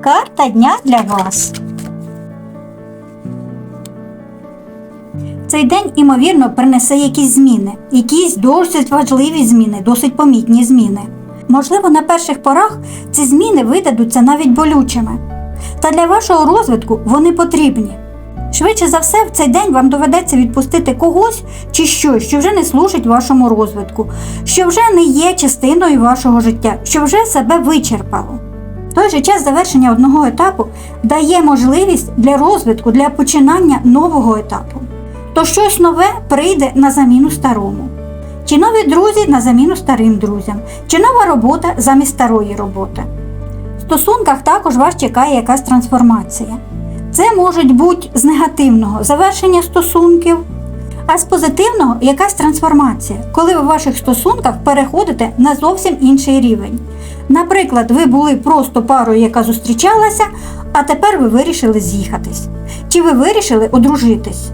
Карта дня для вас. Цей день, імовірно, принесе якісь зміни, якісь досить важливі зміни, досить помітні зміни. Можливо, на перших порах ці зміни видадуться навіть болючими. Та для вашого розвитку вони потрібні. Швидше за все, в цей день вам доведеться відпустити когось чи щось, що вже не служить вашому розвитку, що вже не є частиною вашого життя, що вже себе вичерпало. Той же час завершення одного етапу дає можливість для розвитку, для починання нового етапу. То щось нове прийде на заміну старому. Чи нові друзі на заміну старим друзям, чи нова робота замість старої роботи. В стосунках також вас чекає якась трансформація. Це можуть бути з негативного завершення стосунків, а з позитивного якась трансформація, коли ви в ваших стосунках переходите на зовсім інший рівень. Наприклад, ви були просто парою, яка зустрічалася, а тепер ви вирішили з'їхатись. Чи ви вирішили одружитись?